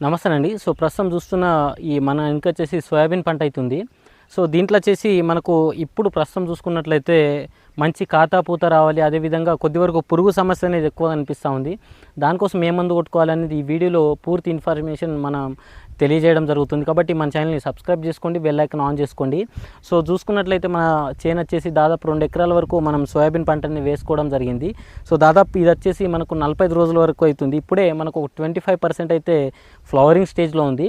నమస్తే అండి సో ప్రస్తుతం చూస్తున్న ఈ మన ఇంకొచ్చేసి సోయాబీన్ పంట అవుతుంది సో దీంట్లో వచ్చేసి మనకు ఇప్పుడు ప్రస్తుతం చూసుకున్నట్లయితే మంచి ఖాతా పూత రావాలి అదేవిధంగా కొద్ది వరకు పురుగు సమస్య అనేది ఎక్కువ అనిపిస్తూ ఉంది. దానికోసం ఏ మందు కొట్టుకోవాలనేది ఈ వీడియోలో పూర్తి ఇన్ఫర్మేషన్ మనం తెలియజేయడం జరుగుతుంది. కాబట్టి మన ఛానల్ని సబ్స్క్రైబ్ చేసుకోండి బెల్ ఆన్ చేసుకోండి. సో చూసుకున్నట్లయితే మన చేను వచ్చేసి దాదాపు రెండు ఎకరాల వరకు మనం సోయాబీన్ పంటని వేసుకోవడం జరిగింది. సో దాదాపు ఇది వచ్చేసి మనకు నలభై రోజుల వరకు అవుతుంది. ఇప్పుడే మనకు ట్వంటీ ఫైవ్ పర్సెంట్ అయితే ఫ్లవరింగ్ స్టేజ్లో ఉంది.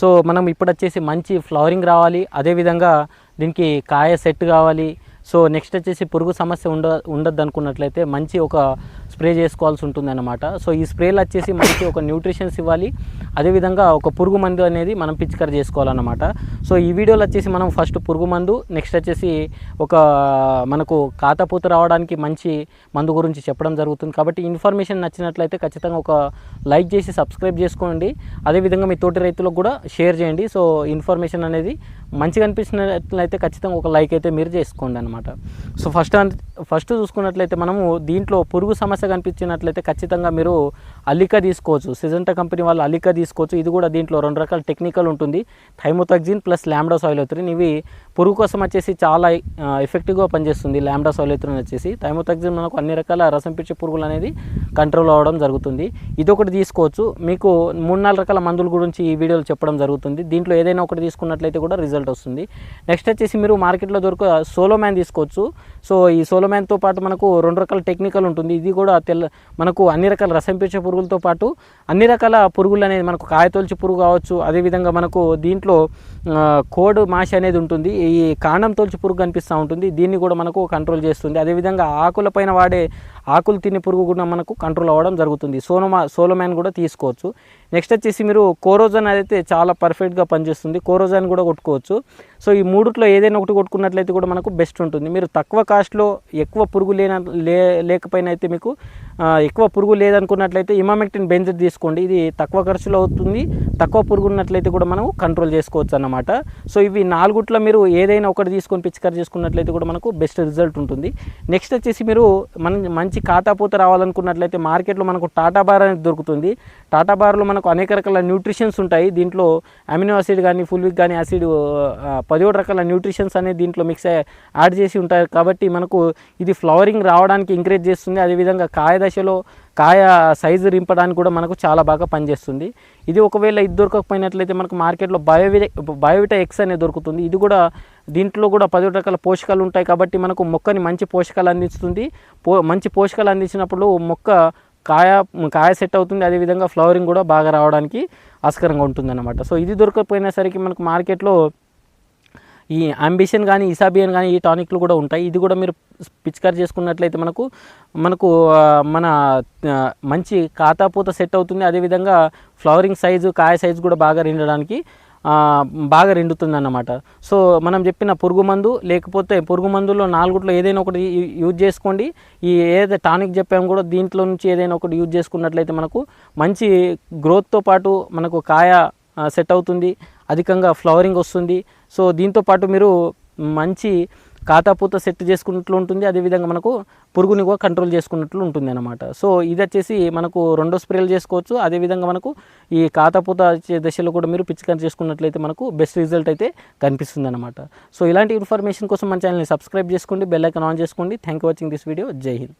సో మనం ఇప్పుడు వచ్చేసి మంచి ఫ్లవరింగ్ రావాలి. అదేవిధంగా దీనికి కాయ సెట్ కావాలి. సో నెక్స్ట్ వచ్చేసి పురుగు సమస్య ఉండ ఉండద్దు అనుకున్నట్లయితే మంచి ఒక స్ప్రే చేసుకోవాల్సి ఉంటుంది అన్నమాట సో ఈ స్ప్రేలు వచ్చేసి మనకి ఒక న్యూట్రిషన్స్ ఇవ్వాలి. అదేవిధంగా ఒక పురుగు మందు అనేది మనం పిచికారి చేసుకోవాలన్నమాట. సో ఈ వీడియోలో వచ్చేసి మనం ఫస్ట్ పురుగు మందు నెక్స్ట్ వచ్చేసి ఒక మనకు కాతపూత రావడానికి మంచి మందు గురించి చెప్పడం జరుగుతుంది. కాబట్టి ఇన్ఫర్మేషన్ నచ్చినట్లయితే ఖచ్చితంగా ఒక లైక్ చేసి సబ్స్క్రైబ్ చేసుకోండి. అదేవిధంగా మీ తోటి రైతులకు కూడా షేర్ చేయండి. సో ఇన్ఫర్మేషన్ అనేది మంచిగా అనిపించినట్లయితే ఖచ్చితంగా ఒక లైక్ అయితే మీరు చేసుకోండి అనమాట సో ఫస్ట్ ఫస్ట్ చూసుకున్నట్లయితే మనము దీంట్లో పురుగు సమస్య కనిపించినట్లయితే ఖచ్చితంగా మీరు అల్లిక తీసుకోవచ్చు. సిజంటా కంపెనీ వాళ్ళు అల్లిక తీసుకోవచ్చు. ఇది కూడా దీంట్లో రెండు రకాల టెక్నికల్ ఉంటుంది. థైమోథాక్జిన్ ప్లస్ ల్యాండా సాయిలోత్రిన్ ఇవి పురుగు కోసం వచ్చేసి చాలా ఎఫెక్టివ్గా పనిచేస్తుంది ల్యాండా సాయిలోత్రిన్ వచ్చేసి. థైమోథాక్జిన్ మనకు అన్ని రకాల రసం పిచ్చే పురుగులు అనేది కంట్రోల్ అవ్వడం జరుగుతుంది. ఇది ఒకటి తీసుకోవచ్చు. మీకు మూడు నాలుగు రకాల మందుల గురించి ఈ వీడియోలో చెప్పడం జరుగుతుంది. దీంట్లో ఏదైనా ఒకటి తీసుకున్నట్లయితే కూడా రిజల్ట్ వస్తుంది. నెక్స్ట్ వచ్చేసి మీరు మార్కెట్లో దొరికే సోలో మ్యాన్ తీసుకోవచ్చు. సో ఈ సోలో మ్యాన్తో పాటు మనకు రెండు రకాల టెక్నికల్ ఉంటుంది. ఇది కూడా తెల్ల మనకు అన్ని రకాల రసం పీల్చే పురుగులతో పాటు అన్ని రకాల పురుగులు అనేది మనకు కాయతొలిచి పురుగు కావచ్చు. అదేవిధంగా మనకు దీంట్లో కోడ్ మాషి అనేది ఉంటుంది. ఈ కాండం తొలిచి పురుగు కనిపిస్తూ ఉంటుంది. దీన్ని కూడా మనకు కంట్రోల్ చేస్తుంది. అదేవిధంగా ఆకులపైన వాడే ఆకులు తినే పురుగు కూడా మనకు కంట్రోల్ అవ్వడం జరుగుతుంది. సోనోమా సోలోమ్యాన్ కూడా తీసుకోవచ్చు. నెక్స్ట్ వచ్చేసి మీరు కోరోజన్ అయితే చాలా పర్ఫెక్ట్గా పనిచేస్తుంది. కోరోజన్ కూడా కొట్టుకోవచ్చు. సో ఈ మూడిట్లో ఏదైనా ఒకటి కొట్టుకున్నట్లయితే కూడా మనకు బెస్ట్ ఉంటుంది. మీరు తక్కువ కాస్ట్లో ఎక్కువ పురుగు లేన లే లేకపోయినా అయితే మీకు ఎక్కువ పురుగు లేదనుకున్నట్లయితే ఇమామెక్టిన్ బెంజర్ తీసుకోండి. ఇది తక్కువ ఖర్చులో అవుతుంది. తక్కువ పురుగు ఉన్నట్లయితే కూడా మనం కంట్రోల్ చేసుకోవచ్చు అన్నమాట. సో ఇవి నాలుగుట్లో మీరు ఏదైనా ఒకటి తీసుకొని పిచికారి చేసుకున్నట్లయితే కూడా మనకు బెస్ట్ రిజల్ట్ ఉంటుంది. నెక్స్ట్ వచ్చేసి మీరు మన మంచి ఖాతాపూత రావాలనుకున్నట్లయితే మార్కెట్లో మనకు టాటా బార్ అనేది దొరుకుతుంది. టాటా బార్లో మనకు అనేక రకాల న్యూట్రిషన్స్ ఉంటాయి. దీంట్లో అమినో యాసిడ్ కానీ ఫుల్విక్ కానీ యాసిడ్ పదిహేడు రకాల న్యూట్రిషన్స్ అనేది దీంట్లో మిక్స్ యాడ్ చేసి ఉంటాయి. కాబట్టి మనకు ఇది ఫ్లవరింగ్ రావడానికి ఎంకరేజ్ చేస్తుంది. అదేవిధంగా కాయ దశలో కాయ సైజు రింపడానికి కూడా మనకు చాలా బాగా పనిచేస్తుంది. ఇది ఒకవేళ ఇది దొరకకపోయినట్లయితే మనకు మార్కెట్లో బయోవి బయోవిటా ఎక్స్ అనేది దొరుకుతుంది. ఇది కూడా దీంట్లో కూడా పది రకాల పోషకాలు ఉంటాయి. కాబట్టి మనకు మొక్కని మంచి పోషకాలు అందిస్తుంది. పో మంచి పోషకాలు అందించినప్పుడు మొక్క కాయ కాయ సెట్ అవుతుంది. అదేవిధంగా ఫ్లవరింగ్ కూడా బాగా రావడానికి ఆస్కారంగా ఉంటుంది అన్నమాట సో ఇది దొరకకపోయినా సరికి మనకు మార్కెట్లో ఈ అంబిషన్ కానీ ఇసాబియన్ కానీ ఈ టానిక్లు కూడా ఉంటాయి. ఇది కూడా మీరు పిచికారి చేసుకున్నట్లయితే మనకు మనకు మన మంచి కాతాపూత సెట్ అవుతుంది. అదేవిధంగా ఫ్లవరింగ్ సైజు కాయ సైజు కూడా బాగా రిండడానికి బాగా రెండుతుంది అన్నమాట సో మనం చెప్పిన పురుగు మందు లేకపోతే పురుగు మందులో నాలుగుట్లో ఏదైనా ఒకటి యూజ్ చేసుకోండి. ఈ ఏదైతే టానిక్ చెప్పాము కూడా దీంట్లో నుంచి ఏదైనా ఒకటి యూజ్ చేసుకున్నట్లయితే మనకు మంచి గ్రోత్తో పాటు మనకు కాయ సెట్ అవుతుంది. అధికంగా ఫ్లవరింగ్ వస్తుంది. సో దీంతో పాటు మీరు మంచి కాతాపూత సెట్ చేసుకున్నట్లు ఉంటుంది. అదేవిధంగా మనకు పురుగుని కూడా కంట్రోల్ చేసుకున్నట్లు ఉంటుంది అనమాట సో ఇది వచ్చేసి మనకు రెండో స్ప్రేలు చేసుకోవచ్చు. అదేవిధంగా మనకు ఈ కాతాపూత దశలో కూడా మీరు పిచ్చికన్ చేసుకున్నట్లయితే మనకు బెస్ట్ రిజల్ట్ అయితే కనిపిస్తుంది అనమాట సో ఇలాంటి ఇన్ఫర్మేషన్ కోసం మన ఛానల్ని సబ్స్క్రైబ్ చేసుకోండి బెల్ ఐకాన్ ఆన్ చేసుకోండి. Thank you watching this video. జై హింద్.